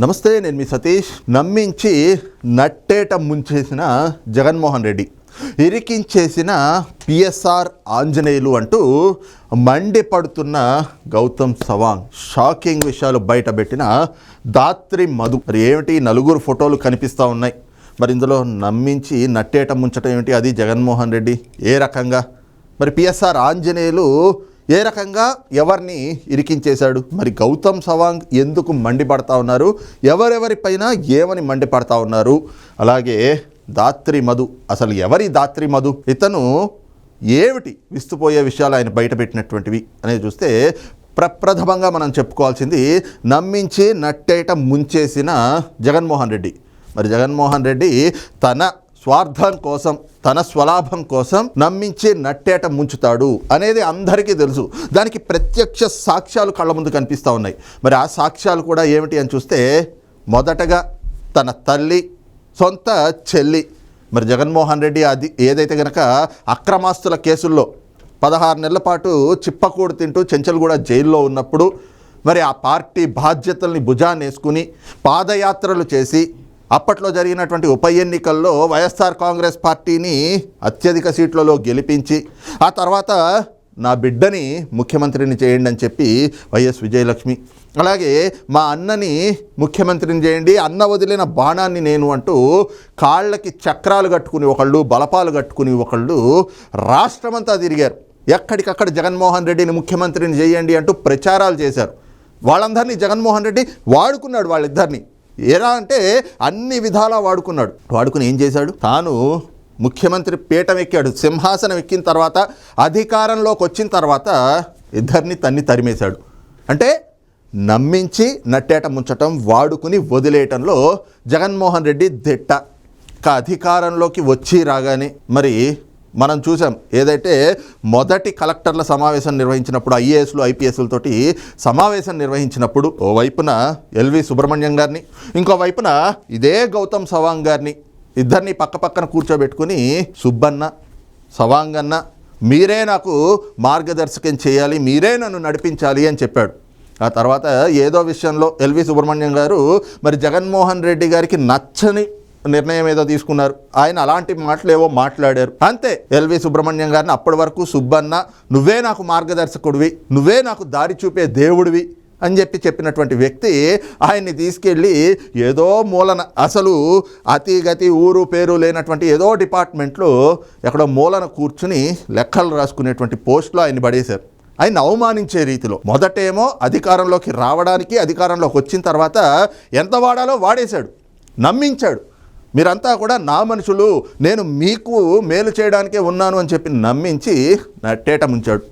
నమస్తే నేను మీ సతీష్. నమ్మించి నట్టేట ముంచేసిన జగన్మోహన్ రెడ్డి. ఇరికించేసిన పిఎస్ఆర్ ఆంజనేయులు అంటూ మండిపడుతున్న గౌతమ్ సవాంగ్ షాకింగ్ విషయాలు బయటపెట్టిన దాత్రి మధు. మరి ఏమిటి? నలుగురు ఫోటోలు కనిపిస్తూ ఉన్నాయి. మరి ఇందులో నమ్మించి నట్టేట ముంచటం ఏమిటి? అది జగన్మోహన్ రెడ్డి ఏ రకంగా? మరి పిఎస్ఆర్ ఆంజనేయులు ఏ రకంగా ఎవరిని ఇరికించేశాడు? మరి గౌతమ్ సవాంగ్ ఎందుకు మండిపడతా ఉన్నారు? ఎవరెవరిపైన ఏమని మండిపడతా ఉన్నారు? అలాగే దాత్రి మధు అసలు ఎవరి దాత్రి మధు? ఇతను ఏమిటి విస్తుపోయే విషయాలు ఆయన బయటపెట్టినటువంటివి అనేది చూస్తే ప్రప్రథమంగా మనం చెప్పుకోవాల్సింది నమ్మించి నట్టేట ముంచేసిన జగన్మోహన్ రెడ్డి. మరి జగన్మోహన్ రెడ్డి తన స్వార్థం కోసం తన స్వలాభం కోసం నమ్మించి నట్టేట ముంచుతాడు అనేది అందరికీ తెలుసు. దానికి ప్రత్యక్ష సాక్ష్యాలు కళ్ళ ముందు కనిపిస్తూ ఉన్నాయి. మరి ఆ సాక్ష్యాలు కూడా ఏమిటి అని చూస్తే మొదటగా తన తల్లి సొంత చెల్లి. మరి జగన్మోహన్ రెడ్డి అది ఏదైతే గనక అక్రమాస్తుల కేసుల్లో పదహారు నెలల పాటు చిప్పకూడు తింటూ చెంచల్గూడ జైల్లో ఉన్నప్పుడు మరి ఆ పార్టీ బాధ్యతల్ని భుజాన్ని వేసుకుని పాదయాత్రలు చేసి అప్పట్లో జరిగినటువంటి ఉప ఎన్నికల్లో వైఎస్ఆర్ కాంగ్రెస్ పార్టీని అత్యధిక సీట్లలో గెలిపించి ఆ తర్వాత నా బిడ్డని ముఖ్యమంత్రిని చేయండి అని చెప్పి వైఎస్ విజయలక్ష్మి. అలాగే మా అన్నని ముఖ్యమంత్రిని చేయండి అన్న వదిలిన బాణాన్ని నేను అంటూ కాళ్ళకి చక్రాలు కట్టుకుని ఒకళ్ళు బలపాలు కట్టుకుని ఒకళ్ళు రాష్ట్రమంతా తిరిగారు. ఎక్కడికక్కడ జగన్మోహన్ రెడ్డిని ముఖ్యమంత్రిని చేయండి అంటూ ప్రచారాలు చేశారు. వాళ్ళందరినీ జగన్మోహన్ రెడ్డి వాడుకున్నాడు వాళ్ళిద్దరినీ. ఎలా అంటే అన్ని విధాలా వాడుకున్నాడు. వాడుకుని ఏం చేశాడు? తాను ముఖ్యమంత్రి పీఠం ఎక్కాడు సింహాసనం ఎక్కిన తర్వాత అధికారంలోకి వచ్చిన తర్వాత ఇద్దరిని తన్ని తరిమేశాడు. అంటే నమ్మించి నట్టేట ముంచటం వాడుకుని వదిలేయటంలో జగన్మోహన్ రెడ్డి దిట్ట. ఇక అధికారంలోకి వచ్చి రాగానే మరి మనం చూసాం ఏదైతే మొదటి కలెక్టర్ల సమావేశం నిర్వహించినప్పుడు ఐఏఎస్లు ఐపీఎస్లతోటి సమావేశం నిర్వహించినప్పుడు ఓ వైపున ఎల్వి సుబ్రహ్మణ్యం గారిని ఇంకో వైపున ఇదే గౌతమ్ సవాంగ్ గారిని ఇద్దరిని పక్క పక్కన కూర్చోబెట్టుకుని సుబ్బన్న అన్న మీరే నాకు మార్గదర్శకం చేయాలి మీరే నన్ను నడిపించాలి అని చెప్పాడు. ఆ తర్వాత ఏదో విషయంలో ఎల్వి సుబ్రహ్మణ్యం గారు మరి జగన్మోహన్ రెడ్డి గారికి నచ్చని నిర్ణయం ఏదో తీసుకున్నారు. ఆయన అలాంటి మాటలు ఏవో మాట్లాడారు. అంతే ఎల్వి సుబ్రహ్మణ్యం గారిని అప్పటి వరకు సుబ్బన్న నువ్వే నాకు మార్గదర్శకుడివి నువ్వే నాకు దారి చూపే దేవుడివి అని చెప్పి చెప్పినటువంటి వ్యక్తి ఆయన్ని తీసుకెళ్ళి ఏదో మూలన అసలు అతి గతి ఊరు పేరు లేనటువంటి ఏదో డిపార్ట్మెంట్లో ఎక్కడో మూలన కూర్చుని లెక్కలు రాసుకునేటువంటి పోస్టులో ఆయన్ని పడేశారు. ఆయన అవమానించే రీతిలో. మొదటేమో అధికారంలోకి రావడానికి అధికారంలోకి వచ్చిన తర్వాత ఎంత వాడాలో వాడేశాడు. నమ్మించాడు. మీరంతా కూడా నా మనుషులు నేను మీకు మేలు చేయడానికే ఉన్నాను అని చెప్పి నమ్మించి నట్టేట ముంచాడు.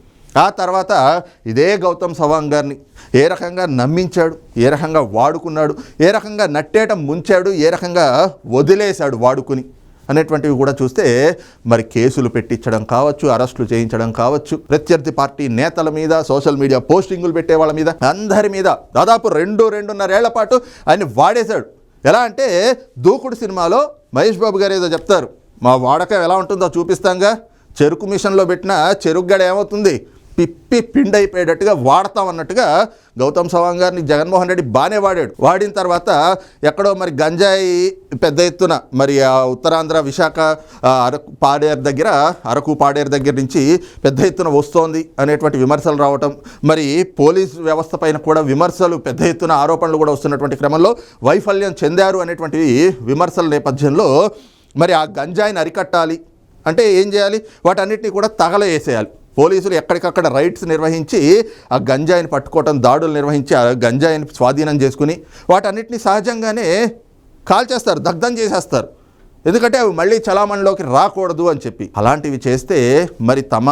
ఆ తర్వాత ఇదే గౌతమ్ సవాంగ్ గారిని ఏ రకంగా నమ్మించాడు ఏ రకంగా వాడుకున్నాడు ఏ రకంగా నట్టేట ముంచాడు ఏ రకంగా వదిలేశాడు వాడుకుని అనేటువంటివి కూడా చూస్తే మరి కేసులు పెట్టించడం కావచ్చు అరెస్టులు చేయించడం కావచ్చు ప్రత్యర్థి పార్టీ నేతల మీద సోషల్ మీడియా పోస్టింగులు పెట్టే వాళ్ళ మీద అందరి మీద దాదాపు రెండు రెండున్నరేళ్ళ పాటు ఆయన వాడేశాడు. ఎలా అంటే దూకుడు సినిమాలో మహేష్ బాబు గారు ఏదో చెప్తారు మా వాడకం ఎలా ఉంటుందో చూపిస్తాంగా. చెరుకు మిషన్లో పెట్టిన చెరుకు గడ ఏమవుతుంది? పిప్పి పిండి అయిపోయేటట్టుగా వాడతాం అన్నట్టుగా గౌతమ్ సవాంగ్ గారిని జగన్మోహన్ రెడ్డి బాగానే వాడాడు. వాడిన తర్వాత ఎక్కడో మరి గంజాయి పెద్ద ఎత్తున మరి ఉత్తరాంధ్ర విశాఖ అరకు పాడేరు దగ్గర అరకు పాడేరు దగ్గర నుంచి పెద్ద ఎత్తున వస్తోంది అనేటువంటి విమర్శలు రావటం మరి పోలీస్ వ్యవస్థ పైన కూడా విమర్శలు పెద్ద ఎత్తున ఆరోపణలు కూడా వస్తున్నటువంటి క్రమంలో వైఫల్యం చెందారు అనేటువంటి విమర్శల నేపథ్యంలో మరి ఆ గంజాయిని అరికట్టాలి. అంటే ఏం చేయాలి? వాటన్నిటిని కూడా తగలవేసేయాలి పోలీసులు ఎక్కడికక్కడ రైడ్స్ నిర్వహించి ఆ గంజాయిని పట్టుకోవటం దాడులు నిర్వహించి ఆ గంజాయిని స్వాధీనం చేసుకుని వాటన్నిటిని సహజంగానే కాల్చేస్తారు దగ్ధం చేసేస్తారు. ఎందుకంటే అవి మళ్ళీ చలామణిలోకి రాకూడదు అని చెప్పి. అలాంటివి చేస్తే మరి తమ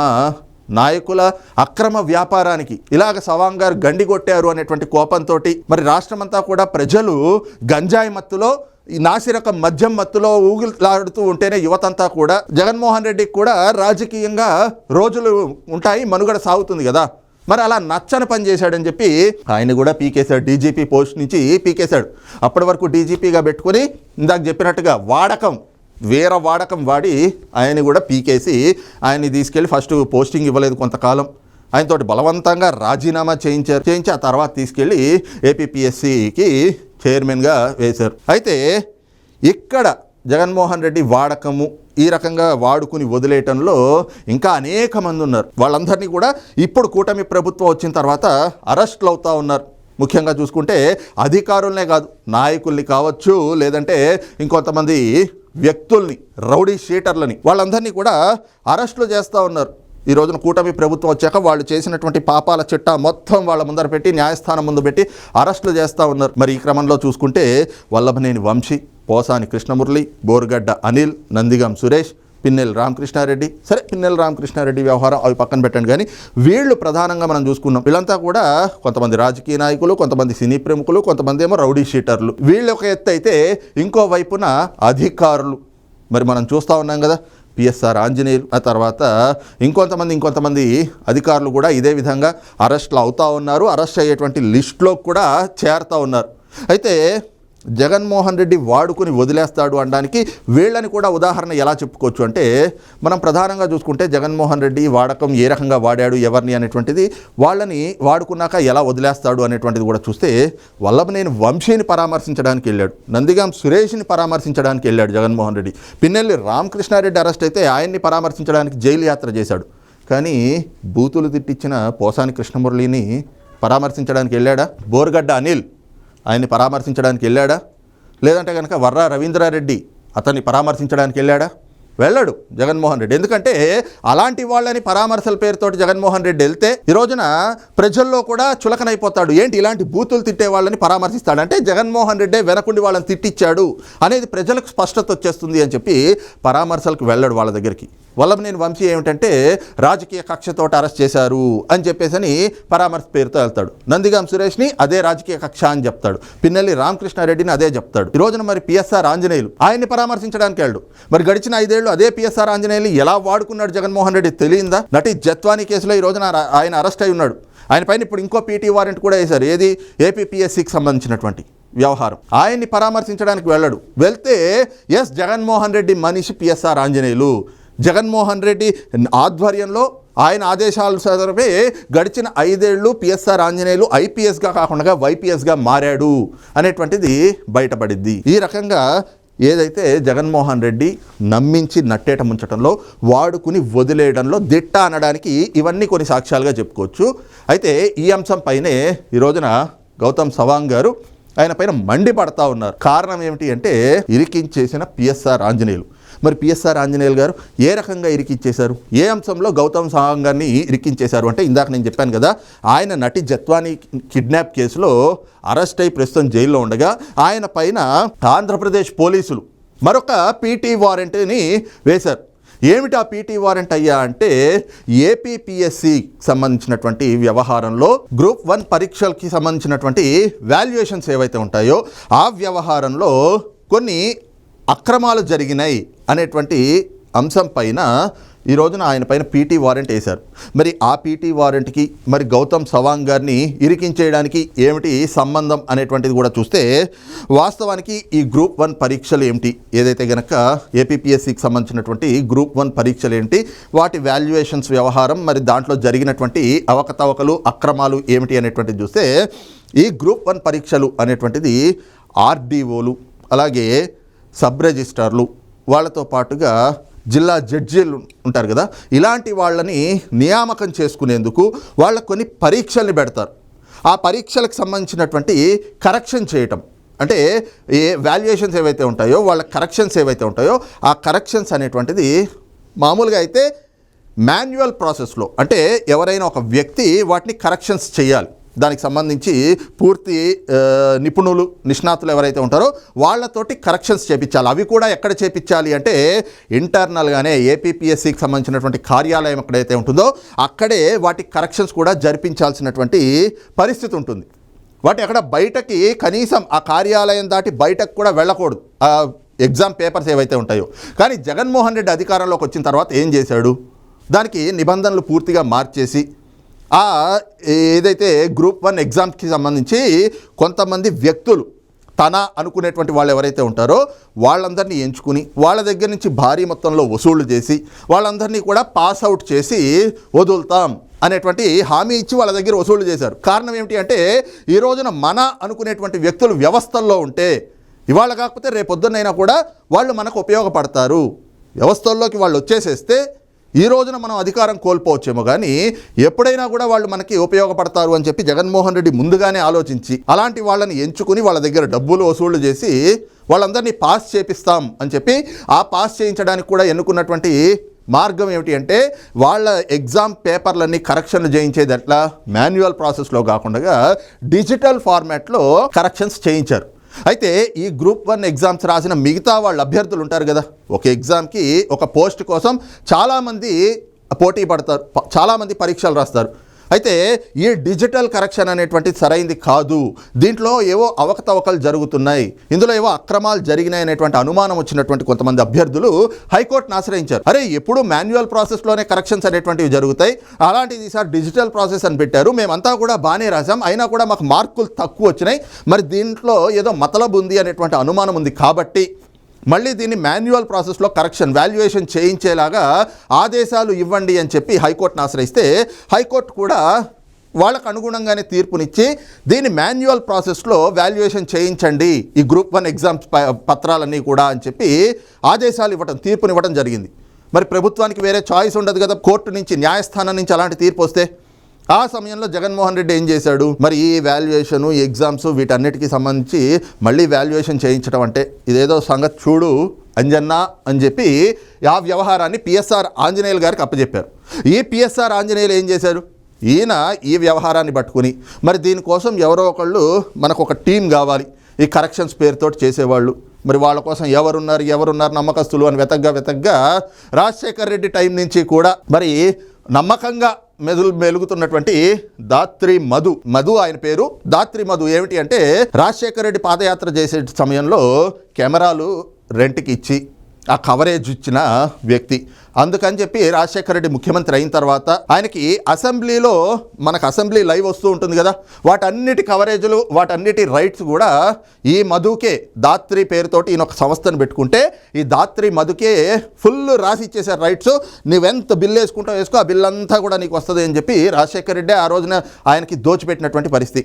నాయకుల అక్రమ వ్యాపారానికి ఇలాగ సవాంగ్ గారు గండి కొట్టారు అనేటువంటి కోపంతో మరి రాష్ట్రమంతా కూడా ప్రజలు గంజాయి మత్తులో నాసిరకం మద్యం మత్తులో ఊగిలాడుతూ ఉంటేనే యువతంతా కూడా జగన్మోహన్ రెడ్డికి కూడా రాజకీయంగా రోజులు ఉంటాయి మనుగడ సాగుతుంది కదా. మరి అలా నచ్చని పని చేశాడని చెప్పి ఆయన కూడా పీకేశాడు డీజీపీ పోస్ట్ నుంచి పీకేశాడు. అప్పటి వరకు డీజీపీగా పెట్టుకొని ఇందాక చెప్పినట్టుగా వాడకం వేర వాడకం వాడి ఆయన కూడా పీకేసి ఆయన్ని తీసుకెళ్ళి ఫస్ట్ పోస్టింగ్ ఇవ్వలేదు కొంతకాలం. ఆయనతోటి బలవంతంగా రాజీనామా చేయించారు చేయించి ఆ తర్వాత తీసుకెళ్ళి ఏపీపీఎస్సికి చైర్మన్గా వేశారు. అయితే ఇక్కడ జగన్మోహన్ రెడ్డి వాడకము ఈ రకంగా వాడుకుని వదిలేయటంలో ఇంకా అనేక మంది ఉన్నారు. వాళ్ళందరినీ కూడా ఇప్పుడు కూటమి ప్రభుత్వం వచ్చిన తర్వాత అరెస్ట్లు అవుతా ఉన్నారు. ముఖ్యంగా చూసుకుంటే అధికారులనే కాదు నాయకుల్ని కావచ్చు లేదంటే ఇంకొంతమంది వ్యక్తుల్ని రౌడీ షీటర్లని వాళ్ళందరినీ కూడా అరెస్టులు చేస్తూ ఉన్నారు. ఈ రోజున కూటమి ప్రభుత్వం వచ్చాక వాళ్ళు చేసినటువంటి పాపాల చిట్టా మొత్తం వాళ్ళ ముందర పెట్టి న్యాయస్థానం ముందు పెట్టి అరెస్టులు చేస్తూ ఉన్నారు. మరి ఈ క్రమంలో చూసుకుంటే వల్లభనేని వంశీ పోసాని కృష్ణమురళి బోరుగడ్డ అనిల్ నందిగం సురేష్ పిన్నెల్ రామకృష్ణారెడ్డి. సరే పిన్నెల్ రామకృష్ణారెడ్డి వ్యవహారం అవి పక్కన పెట్టండి కానీ వీళ్ళు ప్రధానంగా మనం చూసుకున్నాం. వీళ్ళంతా కూడా కొంతమంది రాజకీయ నాయకులు కొంతమంది సినీ ప్రముఖులు కొంతమంది ఏమో రౌడీ షీటర్లు. వీళ్ళు ఒక ఎత్తు అయితే ఇంకో వైపున అధికారులు. మరి మనం చూస్తూ ఉన్నాం కదా పిఎస్ఆర్ ఆంజనేయులు ఆ తర్వాత ఇంకొంతమంది ఇంకొంతమంది అధికారులు కూడా ఇదే విధంగా అరెస్ట్లు అవుతూ ఉన్నారు. అరెస్ట్ అయ్యేటువంటి లిస్ట్లో కూడా చేరుతూ ఉన్నారు. అయితే జగన్మోహన్ రెడ్డి వాడుకుని వదిలేస్తాడు అనడానికి వీళ్ళని కూడా ఉదాహరణ ఎలా చెప్పుకోవచ్చు అంటే మనం ప్రధానంగా చూసుకుంటే జగన్మోహన్ రెడ్డి వాడకం ఏ రకంగా వాడాడు ఎవరిని అనేటువంటిది వాళ్ళని వాడుకున్నాక ఎలా వదిలేస్తాడు అనేటువంటిది కూడా చూస్తే వల్లభనేని వంశీని పరామర్శించడానికి వెళ్ళాడు నందిగాం సురేష్ని పరామర్శించడానికి వెళ్ళాడు జగన్మోహన్ రెడ్డి. పిన్నెల్లి రామకృష్ణారెడ్డి అరెస్ట్ అయితే ఆయన్ని పరామర్శించడానికి జైలు యాత్ర చేశాడు. కానీ బూతులు తిట్టించిన పోసాని కృష్ణమురళిని పరామర్శించడానికి వెళ్ళాడా? బోర్గడ్డ అనిల్. ఆయన్ని పరామర్శించడానికి వెళ్ళాడా? లేదంటే కనుక వర్రా రవీంద్రారెడ్డి అతన్ని పరామర్శించడానికి వెళ్ళాడా? వెళ్ళాడు జగన్మోహన్ రెడ్డి. ఎందుకంటే అలాంటి వాళ్ళని పరామర్శల పేరుతోటి జగన్మోహన్ రెడ్డి వెళ్తే ఈ రోజున ప్రజల్లో కూడా చులకనైపోతాడు. ఏంటి ఇలాంటి బూతులు తిట్టే వాళ్ళని పరామర్శిస్తాడు? అంటే జగన్మోహన్ రెడ్డే వెనకుండి వాళ్ళని తిట్టించాడు అనేది ప్రజలకు స్పష్టత వచ్చేస్తుంది అని చెప్పి పరామర్శలకు వెళ్ళాడు వాళ్ళ దగ్గరికి. వల్లభనేని వంశీ ఏమిటంటే రాజకీయ కక్షతోటి అరెస్ట్ చేశారు అని చెప్పేసి పరామర్శ పేరుతో వెళ్తాడు. నందిగాం సురేష్ని అదే రాజకీయ కక్ష అని చెప్తాడు. పిన్నెల్లి రామకృష్ణారెడ్డిని అదే చెప్తాడు. ఈ రోజున మరి పిఎస్ఆర్ ఆంజనేయులు ఆయన్ని పరామర్శించడానికి వెళ్ళడు. మరి గడిచిన ఐదేళ్ళు అదే పిఎస్ఆర్ ఆంజనేయులు ఎలా వాడుకున్నాడు జగన్మోహన్ రెడ్డి తెలియందా? నటి జత్వానీ కేసులో ఈ రోజున ఆయన అరెస్ట్ అయి ఉన్నాడు. ఆయన పైన ఇప్పుడు ఇంకో పీటీ వారెంట్ కూడా వేశారు. ఏది? ఏపీపీఎస్సికి సంబంధించినటువంటి వ్యవహారం. ఆయన్ని పరామర్శించడానికి వెళ్ళడు. వెళ్తే ఎస్ జగన్మోహన్ రెడ్డి మనిషి పిఎస్ఆర్ ఆంజనేయులు. జగన్మోహన్ రెడ్డి ఆధ్వర్యంలో ఆయన ఆదేశాల సదరపే గడిచిన ఐదేళ్ళు పిఎస్ఆర్ ఆంజనేయులు ఐపీఎస్గా కాకుండా వైపీఎస్గా మారాడు అనేటువంటిది బయటపడింది. ఈ రకంగా ఏదైతే జగన్మోహన్ రెడ్డి నమ్మించి నట్టేట ముంచడంలో వాడుకుని వదిలేయడంలో దిట్ట అనడానికి ఇవన్నీ కొన్ని సాక్ష్యాలుగా చెప్పుకోవచ్చు. అయితే ఈ అంశం పైనే ఈ రోజున గౌతమ్ సవాంగ్ గారు ఆయన పైన మండిపడతా ఉన్నారు. కారణం ఏమిటి అంటే ఇరికించేసిన పిఎస్ఆర్ ఆంజనేయులు. మరి పిఎస్ఆర్ ఆంజనేయులు గారు ఏ రకంగా ఇరికించేశారు ఏ అంశంలో గౌతమ్ సవాంగ్ గారిని ఇరికించేశారు? అంటే ఇందాక నేను చెప్పాను కదా ఆయన నటి జత్వానీ కిడ్నాప్ కేసులో అరెస్ట్ అయి ప్రస్తుతం జైల్లో ఉండగా ఆయన పైన ఆంధ్రప్రదేశ్ పోలీసులు మరొక పీటీ వారెంట్ని వేశారు. ఏమిటి ఆ పీటీ వారెంట్ అయ్యా అంటే ఏపీపీఎస్సి సంబంధించినటువంటి వ్యవహారంలో గ్రూప్ వన్ పరీక్షలకి సంబంధించినటువంటి వాల్యుయేషన్స్ ఏవైతే ఉంటాయో ఆ వ్యవహారంలో కొన్ని అక్రమాలు జరిగినాయి. అనేటువంటి అంశం పైన ఈ రోజున ఆయన పైన పీటీ వారెంట్ వేశారు. మరి ఆ పీటీ వారెంట్కి మరి గౌతమ్ సవాంగ్ గారిని ఇరికించేయడానికి ఏమిటి సంబంధం అనేటువంటిది కూడా చూస్తే వాస్తవానికి ఈ గ్రూప్ వన్ పరీక్షలు ఏమిటి? ఏదైతే గనక ఏపీపీఎస్సికి సంబంధించినటువంటి గ్రూప్ వన్ పరీక్షలు ఏంటి? వాటి వాల్యుయేషన్స్ వ్యవహారం మరి దాంట్లో జరిగినటువంటి అవకతవకలు అక్రమాలు ఏమిటి అనేటువంటిది చూస్తే ఈ గ్రూప్ వన్ పరీక్షలు అనేటువంటిది ఆర్డీఓలు అలాగే సబ్ రిజిస్ట్రార్లు వాళ్ళతో పాటుగా జిల్లా జడ్జీలు ఉంటారు కదా ఇలాంటి వాళ్ళని నియామకం చేసుకునేందుకు వాళ్ళ కొన్ని పరీక్షల్ని పెడతారు. ఆ పరీక్షలకు సంబంధించినటువంటి కరెక్షన్ చేయటం. అంటే ఏ వాల్యుయేషన్స్ ఏవైతే ఉంటాయో వాళ్ళ కరెక్షన్స్ ఏవైతే ఉంటాయో ఆ కరెక్షన్స్ అనేటువంటిది మామూలుగా అయితే మాన్యువల్ ప్రాసెస్లో. అంటే ఎవరైనా ఒక వ్యక్తి వాటిని కరెక్షన్స్ చేయాలి. దానికి సంబంధించి పూర్తి నిపుణులు నిష్ణాతులు ఎవరైతే ఉంటారో వాళ్ళతోటి కరెక్షన్స్ చేపించాలి. అవి కూడా ఎక్కడ చేపించాలి అంటే ఇంటర్నల్గానే ఏపీపీఎస్సికి సంబంధించినటువంటి కార్యాలయం ఎక్కడైతే ఉంటుందో అక్కడే వాటి కరెక్షన్స్ కూడా జరిపించాల్సినటువంటి పరిస్థితి ఉంటుంది. వాటి అక్కడ బయటకి కనీసం ఆ కార్యాలయం దాటి బయటకు కూడా వెళ్ళకూడదు. ఆ ఎగ్జామ్ పేపర్స్ ఏవైతే ఉంటాయో. కానీ జగన్మోహన్ రెడ్డి అధికారంలోకి వచ్చిన తర్వాత ఏం చేశాడు? దానికి నిబంధనలు పూర్తిగా మార్చేసి ఆ ఏదైతే గ్రూప్ వన్ ఎగ్జామ్కి సంబంధించి కొంతమంది వ్యక్తులు తన అనుకునేటువంటి వాళ్ళు ఎవరైతే ఉంటారో వాళ్ళందరినీ ఎంచుకుని వాళ్ళ దగ్గర నుంచి భారీ మొత్తంలో వసూళ్ళు చేసి వాళ్ళందరినీ కూడా పాస్ అవుట్ చేసి వదులుతాం అనేటువంటి హామీ ఇచ్చి వాళ్ళ దగ్గర వసూలు చేశారు. కారణం ఏమిటి అంటే ఈ రోజున మన అనుకునేటువంటి వ్యక్తులు వ్యవస్థల్లో ఉంటే ఇవాళ కాకపోతే రేపొద్దునైనా కూడా వాళ్ళు మనకు ఉపయోగపడతారు. వ్యవస్థల్లోకి వాళ్ళు వచ్చేసేస్తే ఈ రోజున మనం అధికారం కోల్పోవచ్చేమో కానీ ఎప్పుడైనా కూడా వాళ్ళు మనకి ఉపయోగపడతారు అని చెప్పి జగన్మోహన్ రెడ్డి ముందుగానే ఆలోచించి అలాంటి వాళ్ళని ఎంచుకుని వాళ్ళ దగ్గర డబ్బులు వసూళ్ళు చేసి వాళ్ళందరినీ పాస్ చేపిస్తాం అని చెప్పి ఆ పాస్ చేయించడానికి కూడా ఎన్నుకున్నటువంటి మార్గం ఏమిటి అంటే వాళ్ళ ఎగ్జామ్ పేపర్లన్నీ కరెక్షన్లు చేయించేది ఎట్లా? మాన్యువల్ ప్రాసెస్లో కాకుండా డిజిటల్ ఫార్మాట్లో కరెక్షన్స్ చేయించారు. అయితే ఈ గ్రూప్ వన్ ఎగ్జామ్స్ రాసిన మిగతా వాళ్ళ అభ్యర్థులు ఉంటారు కదా ఒక ఎగ్జామ్కి ఒక పోస్ట్ కోసం చాలామంది పోటీ పడతారు చాలామంది పరీక్షలు రాస్తారు. అయితే ఈ డిజిటల్ కరెక్షన్ అనేటువంటిది సరైంది కాదు. దీంట్లో ఏవో అవకతవకలు జరుగుతున్నాయి. ఇందులో ఏవో అక్రమాలు జరిగినాయి అనేటువంటి అనుమానం వచ్చినటువంటి కొంతమంది అభ్యర్థులు హైకోర్టును ఆశ్రయించారు. అరే ఎప్పుడు మాన్యువల్ ప్రాసెస్లోనే కరెక్షన్స్ అనేటువంటివి జరుగుతాయి? అలాంటిది ఈసారి డిజిటల్ ప్రాసెస్ అని పెట్టారు. మేమంతా కూడా బాగానే రాసాం అయినా కూడా మాకు మార్కులు తక్కువ వచ్చినాయి. మరి దీంట్లో ఏదో మతలబు ఉంది అనేటువంటి అనుమానం ఉంది కాబట్టి మళ్ళీ దీన్ని మాన్యువల్ ప్రాసెస్లో కరెక్షన్ వాల్యుయేషన్ చేయించేలాగా ఆదేశాలు ఇవ్వండి అని చెప్పి హైకోర్టును ఆశ్రయిస్తే హైకోర్టు కూడా వాళ్ళకు అనుగుణంగానే తీర్పునిచ్చి దీన్ని మాన్యువల్ ప్రాసెస్లో వాల్యుయేషన్ చేయించండి ఈ గ్రూప్ వన్ ఎగ్జామ్స్ ప- పత్రాలన్నీ కూడా అని చెప్పి ఆదేశాలు ఇవ్వటం తీర్పునివ్వడం జరిగింది. మరి ప్రభుత్వానికి వేరే చాయిస్ ఉండదు కదా కోర్టు నుంచి న్యాయస్థానం నుంచి అలాంటి తీర్పు వస్తే? ఆ సమయంలో జగన్మోహన్ రెడ్డి ఏం చేశాడు? మరి ఈ వాల్యుయేషన్ ఎగ్జామ్స్ వీటన్నిటికీ సంబంధించి మళ్ళీ వాల్యుయేషన్ చేయించడం అంటే ఇదేదో సంగతి చూడు అంజన్న అని చెప్పి ఆ వ్యవహారాన్ని పిఎస్ఆర్ ఆంజనేయులు గారికి అప్పచెప్పారు ఈ పిఎస్ఆర్ ఆంజనేయులు ఏం చేశారు? ఈయన ఈ వ్యవహారాన్ని పట్టుకుని మరి దీనికోసం ఎవరో ఒకళ్ళు మనకు ఒక టీం కావాలి. ఈ కరెక్షన్స్ పేరుతోటి చేసేవాళ్ళు. మరి వాళ్ళ కోసం ఎవరున్నారు ఎవరున్నారు నమ్మకస్తులు అని వెతగ్గా వెతగ్గా రాజశేఖర్ రెడ్డి టైం నుంచి కూడా మరి నమ్మకంగా మెదులు మెలుగుతున్నటువంటి దాత్రి మధు. మధు ఆయన పేరు. దాత్రి మధు ఏమిటి అంటే రాజశేఖర రెడ్డి పాదయాత్ర చేసే సమయంలో కెమెరాలు రెంట్కి ఇచ్చి ఆ కవరేజ్ ఇచ్చిన వ్యక్తి. అందుకని చెప్పి రాజశేఖర రెడ్డి ముఖ్యమంత్రి అయిన తర్వాత ఆయనకి అసెంబ్లీలో మనకు అసెంబ్లీ లైవ్ వస్తూ ఉంటుంది కదా. వాటన్నిటి కవరేజ్లు వాటన్నిటి రైట్స్ కూడా ఈ మధుకే దాత్రి పేరుతోటి ఈయన ఒక సంస్థను పెట్టుకుంటే ఈ దాత్రి మధుకే ఫుల్ రాసి ఇచ్చేసారు రైట్స్ నువ్వెంత బిల్లు వేసుకుంటావు వేసుకో ఆ బిల్ అంతా కూడా నీకు వస్తుంది అని చెప్పి రాజశేఖర రెడ్డి ఆ రోజున ఆయనకి దోచిపెట్టినటువంటి పరిస్థితి.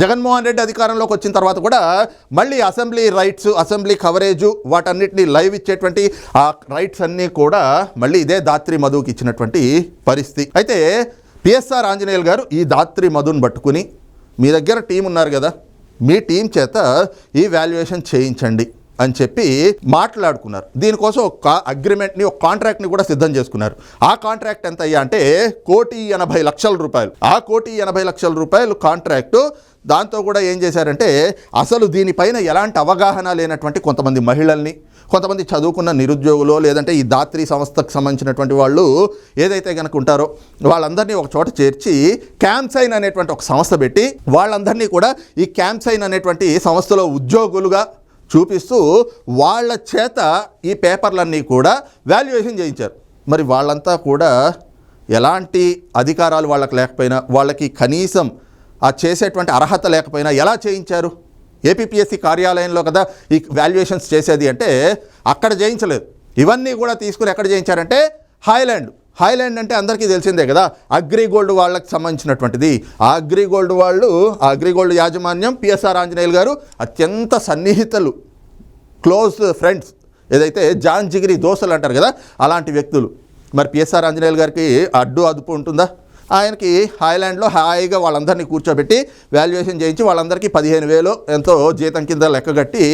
జగన్మోహన్ రెడ్డి అధికారంలోకి వచ్చిన తర్వాత కూడా మళ్ళీ అసెంబ్లీ రైట్స్ అసెంబ్లీ కవరేజు వాటన్నిటిని లైవ్ ఇచ్చేటువంటి ఆ రైట్స్ అన్నీ కూడా మళ్ళీ ఇదే దాత్రి మధుకి ఇచ్చినటువంటి పరిస్థితి. అయితే పిఎస్ఆర్ ఆంజనేయులు గారు ఈ దాత్రి మధుని పట్టుకుని మీ దగ్గర టీం ఉన్నారు కదా మీ టీం చేత ఈ వాల్యుయేషన్ చేయించండి. అని చెప్పి మాట్లాడుకున్నారు. దీనికోసం ఒక అగ్రిమెంట్ని ఒక కాంట్రాక్ట్ని కూడా సిద్ధం చేసుకున్నారు. ఆ కాంట్రాక్ట్ ఎంత అయ్యా అంటే కోటి ఎనభై లక్షల రూపాయలు. ఆ కోటి ఎనభై లక్షల రూపాయలు కాంట్రాక్టు దాంతో కూడా ఏం చేశారంటే అసలు దీనిపైన ఎలాంటి అవగాహన లేనటువంటి కొంతమంది మహిళల్ని కొంతమంది చదువుకున్న నిరుద్యోగులు లేదంటే ఈ దాత్రి సంస్థకు సంబంధించినటువంటి వాళ్ళు ఏదైతే కనుక ఉంటారో వాళ్ళందరినీ ఒక చోట చేర్చి క్యాంప్సైన్ అనేటువంటి ఒక సంస్థ పెట్టి వాళ్ళందరినీ కూడా ఈ క్యాంప్సైన్ అనేటువంటి సంస్థలో ఉద్యోగులుగా చూపిస్తూ వాళ్ళ చేత ఈ పేపర్లన్నీ కూడా వాల్యుయేషన్ చేయించారు. మరి వాళ్ళంతా కూడా ఎలాంటి అధికారాలు వాళ్ళకి లేకపోయినా వాళ్ళకి కనీసం ఆ చేసేటువంటి అర్హత లేకపోయినా ఎలా చేయించారు? ఏపీపీఎస్సీ కార్యాలయంలో కదా ఈ వాల్యుయేషన్స్ చేసేది అంటే అక్కడ చేయించలేదు. ఇవన్నీ కూడా తీసుకుని ఎక్కడ చేయించారంటే హాయ్లాండ్. హైలాండ్ అంటే అందరికీ తెలిసిందే కదా అగ్రిగోల్డ్ వాళ్ళకి సంబంధించినటువంటిది. ఆ అగ్రిగోల్డ్ వాళ్ళు ఆ అగ్రిగోల్డ్ యాజమాన్యం పిఎస్ఆర్ ఆంజనేయులు గారు అత్యంత సన్నిహితులు క్లోజ్ ఫ్రెండ్స్ ఏదైతే జాన్ జిగిరి దోసలు అంటారు కదా అలాంటి వ్యక్తులు. మరి పిఎస్ఆర్ ఆంజనేయులు గారికి అడ్డు అదుపు ఉంటుందా? ఆయనకి హాయ్లాండ్లో హాయిగా వాళ్ళందరినీ కూర్చోబెట్టి వాల్యుయేషన్ చేయించి వాళ్ళందరికీ పదిహేను వేలు ఎంతో జీతం కింద లెక్కగట్టి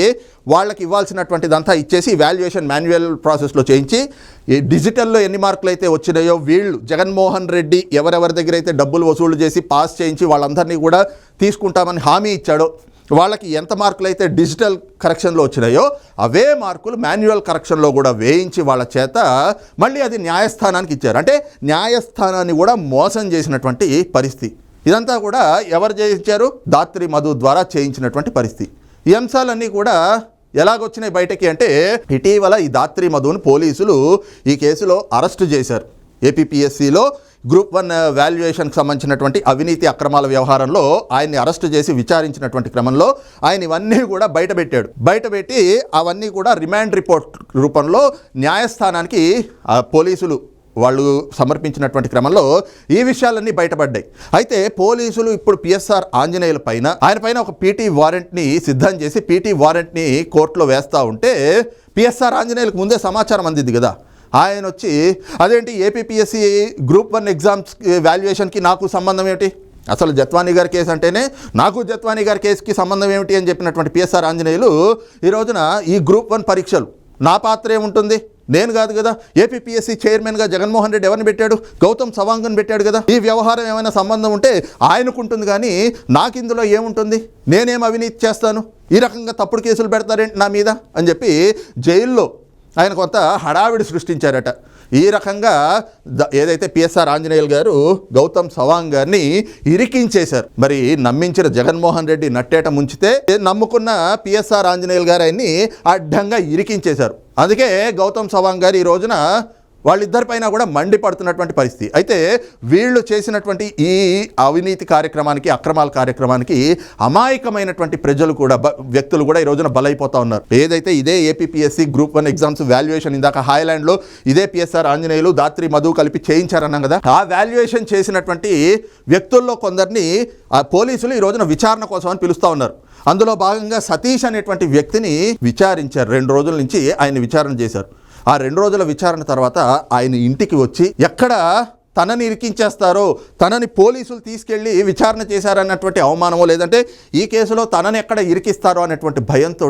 వాళ్ళకి ఇవ్వాల్సినటువంటిదంతా ఇచ్చేసి వాల్యుయేషన్ మాన్యువల్ ప్రాసెస్లో చేయించి ఈ డిజిటల్లో ఎన్ని మార్కులు అయితే వచ్చినాయో వీళ్ళు జగన్మోహన్ రెడ్డి ఎవరెవరి దగ్గర అయితే డబ్బులు వసూలు చేసి పాస్ చేయించి వాళ్ళందరినీ కూడా తీసుకుంటామని హామీ ఇచ్చాడో వాళ్ళకి ఎంత మార్కులు అయితే డిజిటల్ కరెక్షన్లో వచ్చినాయో అవే మార్కులు మాన్యువల్ కరెక్షన్లో కూడా వేయించి వాళ్ళ చేత మళ్ళీ అది న్యాయస్థానానికి ఇచ్చారు. అంటే న్యాయస్థానాన్ని కూడా మోసం చేసినటువంటి పరిస్థితి. ఇదంతా కూడా ఎవరు చేయించారు? దాత్రి మధు ద్వారా చేయించినటువంటి పరిస్థితి. ఈ అంశాలన్నీ కూడా ఎలాగొచ్చినాయి బయటకి అంటే ఇటీవల ఈ దాత్రి మధుని పోలీసులు ఈ కేసులో అరెస్టు చేశారు. ఏపీపీఎస్సిలో గ్రూప్ వన్ వాల్యుయేషన్కి సంబంధించినటువంటి అవినీతి అక్రమాల వ్యవహారంలో ఆయన్ని అరెస్ట్ చేసి విచారించినటువంటి క్రమంలో ఆయన ఇవన్నీ కూడా బయటపెట్టాడు. బయటపెట్టి అవన్నీ కూడా రిమాండ్ రిపోర్ట్ రూపంలో న్యాయస్థానానికి పోలీసులు వాళ్ళు సమర్పించినటువంటి క్రమంలో ఈ విషయాలన్నీ బయటపడ్డాయి. అయితే పోలీసులు ఇప్పుడు పిఎస్ఆర్ ఆంజనేయుల పైన ఆయన పైన ఒక పీటీ వారెంట్ని సిద్ధం చేసి పీటీ వారెంట్ని కోర్టులో వేస్తూ ఉంటే పిఎస్ఆర్ ఆంజనేయులకు ముందే సమాచారం అందింది కదా. ఆయన వచ్చి అదేంటి ఏపీపీఎస్సీ గ్రూప్ వన్ ఎగ్జామ్స్ వాల్యుయేషన్కి నాకు సంబంధం ఏమిటి? అసలు జత్వానీ గారి కేసు అంటేనే నాకు జత్వానీ గారి కేసుకి సంబంధం ఏమిటి? అని చెప్పినటువంటి పిఎస్ఆర్ ఆంజనేయులు ఈ రోజున ఈ గ్రూప్ వన్ పరీక్షలు నా పాత్ర ఏముంటుంది నేను కాదు కదా ఏపీపీఎస్సీ చైర్మన్గా జగన్మోహన్ రెడ్డి ఎవరిని పెట్టాడు? గౌతమ్ సవాంగన్ పెట్టాడు కదా. ఈ వ్యవహారం ఏమైనా సంబంధం ఉంటే ఆయనకు ఉంటుంది కానీ నాకు ఇందులో ఏముంటుంది? నేనేం అవినీతి చేస్తాను? ఈ రకంగా తప్పుడు కేసులు పెడతారేంటి నా మీద? అని చెప్పి జైల్లో ఆయన కొంత హడావిడి సృష్టించారట. ఈ రకంగా ద- ఏదైతే పిఎస్ఆర్ ఆంజనేయులు గారు గౌతమ్ సవాంగ్ గారిని ఇరికించేశారు. మరి నమ్మించిన జగన్మోహన్ రెడ్డి నట్టేట ముంచితే నమ్ముకున్న పిఎస్ఆర్ ఆంజనేయులు గారు ఆయన్ని అడ్డంగా ఇరికించేశారు. అందుకే గౌతమ్ సవాంగ్ గారు ఈ రోజున వాళ్ళిద్దరిపైన కూడా మండిపడుతున్నటువంటి పరిస్థితి. అయితే వీళ్ళు చేసినటువంటి ఈ అవినీతి కార్యక్రమానికి అక్రమాల కార్యక్రమానికి అమాయకమైనటువంటి ప్రజలు కూడా వ్యక్తులు కూడా ఈ రోజున బలైపోతా ఉన్నారు. ఏదైతే ఇదే APSC group one exams valuation ఇందాక హాయ్లాండ్లో ఇదే పిఎస్ఆర్ ఆంజనేయులు దాత్రి మధు కలిపి చేయించారన్నాం కదా. ఆ వాల్యుయేషన్ చేసినటువంటి వ్యక్తుల్లో కొందరిని ఆ పోలీసులు ఈ రోజున విచారణ కోసం అని పిలుస్తూ ఉన్నారు. అందులో భాగంగా సతీష్ అనేటువంటి వ్యక్తిని విచారించారు. రెండు రోజుల నుంచి ఆయన విచారణ చేశారు. ఆ రెండు రోజుల విచారణ తర్వాత ఆయన ఇంటికి వచ్చి ఎక్కడ తనని ఇరికించేస్తారో తనని పోలీసులు తీసుకెళ్ళి విచారణ చేశారన్నటువంటి అవమానమో లేదంటే ఈ కేసులో తనని ఎక్కడ ఇరికిస్తారో అనేటువంటి భయంతో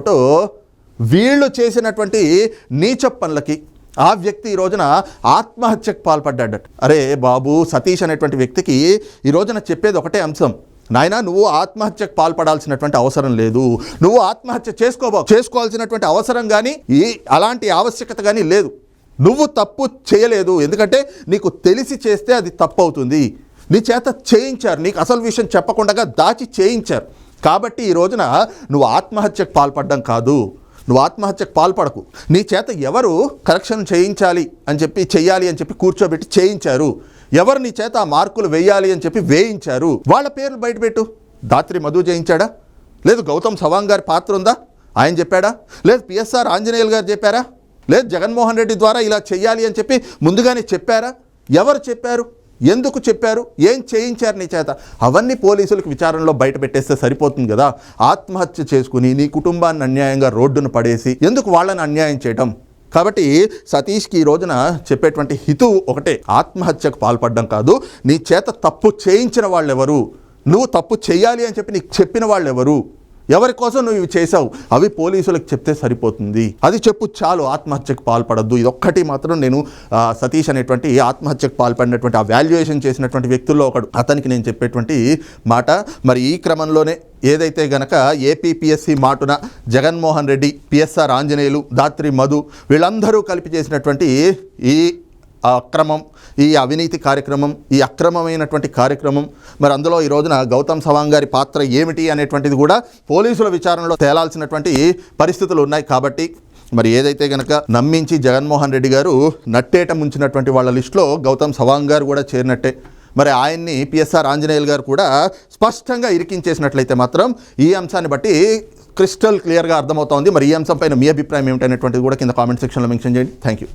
వీళ్ళు చేసినటువంటి నీచ పనులకి ఆ వ్యక్తి ఈ రోజున ఆత్మహత్యకు పాల్పడ్డాడట. అరే బాబు సతీష్ అనేటువంటి వ్యక్తికి ఈ రోజున చెప్పేది ఒకటే అంశం. నాయనా నువ్వు ఆత్మహత్యకు పాల్పడాల్సినటువంటి అవసరం లేదు. నువ్వు ఆత్మహత్య చేసుకోబో చేసుకోవాల్సినటువంటి అవసరం కానీ ఈ అలాంటి ఆవశ్యకత కానీ లేదు. నువ్వు తప్పు చేయలేదు. ఎందుకంటే నీకు తెలిసి చేస్తే అది తప్పు అవుతుంది నీ చేత చేయించారు. నీకు అసలు విషయం చెప్పకుండా దాచి చేయించారు. కాబట్టి ఈ రోజున నువ్వు ఆత్మహత్యకు పాల్పడడం కాదు. నువ్వు ఆత్మహత్యకు పాల్పడకు. నీ చేత ఎవరు కరెక్షన్ చేయించాలి అని చెప్పి చెయ్యాలి అని చెప్పి కూర్చోబెట్టి చేయించారు. ఎవరు నీ చేత ఆ మార్కులు వేయాలి అని చెప్పి వేయించారు? వాళ్ళ పేర్లు బయటపెట్టు దాత్రి మధు చేయించాడా లేదు గౌతమ్ సవాంగ్ గారి పాత్ర ఉందా? ఆయన చెప్పాడా? లేదు పిఎస్ఆర్ ఆంజనేయులు గారు చెప్పారా? లేదు జగన్మోహన్ రెడ్డి ద్వారా ఇలా చెయ్యాలి అని చెప్పి ముందుగానే చెప్పారా? ఎవరు చెప్పారు? ఎందుకు చెప్పారు? ఏం చేయించారు నీ చేత? అవన్నీ పోలీసులకు విచారణలో బయట పెట్టేస్తే సరిపోతుంది కదా. ఆత్మహత్య చేసుకుని నీ కుటుంబాన్ని అన్యాయంగా రోడ్డును పడేసి ఎందుకు వాళ్ళని అన్యాయం చేయటం? కాబట్టి సతీష్కి ఈ రోజున చెప్పేటువంటి హితువు ఒకటే. ఆత్మహత్యకు పాల్పడడం కాదు. నీ చేత తప్పు చేయించిన వాళ్ళెవరు? నువ్వు తప్పు చేయాలి అని చెప్పి నీకు చెప్పిన వాళ్ళెవరు? ఎవరి కోసం నువ్వు ఇవి చేసావు అవి పోలీసులకు చెప్తే సరిపోతుంది. అది చెప్పు చాలు ఆత్మహత్యకు పాల్పడద్దు. ఇదొక్కటి మాత్రం నేను సతీష్ అనేటువంటి ఆత్మహత్యకు పాల్పడినటువంటి ఆ వాల్యుయేషన్ చేసినటువంటి వ్యక్తుల్లో ఒకడు. అతనికి నేను చెప్పేటువంటి మాట మరి ఈ క్రమంలోనే ఏదైతే గనక ఏపీపీఎస్సీ మాటున జగన్మోహన్ రెడ్డి పిఎస్ఆర్ ఆంజనేయులు దాత్రి మధు వీళ్ళందరూ కలిపి చేసినటువంటి ఈ అక్రమం ఈ అవినీతి కార్యక్రమం ఈ అక్రమమైనటువంటి కార్యక్రమం మరి అందులో ఈ రోజున గౌతమ్ సవాంగ్ గారి పాత్ర ఏమిటి అనేటువంటిది కూడా పోలీసుల విచారణలో తేలాల్సినటువంటి పరిస్థితులు ఉన్నాయి. కాబట్టి మరి ఏదైతే గనక నమ్మించి జగన్మోహన్ రెడ్డి గారు నట్టేట ముంచినటువంటి వాళ్ళ లిస్టులో గౌతమ్ సవాంగ్ గారు కూడా చేరినట్టే. మరి ఆయన్ని పిఎస్ఆర్ ఆంజనేయులు గారు కూడా స్పష్టంగా ఇరికించేసినట్లయితే మాత్రం ఈ అంశాన్ని బట్టి క్రిస్టల్ క్లియర్గా అర్థమవుతోంది. మరి ఈ అంశంపైన మీ అభిప్రాయం ఏమిటనేటువంటిది కూడా కింద కామెంట్ సెక్షన్లో మెన్షన్ చేయండి. Thank you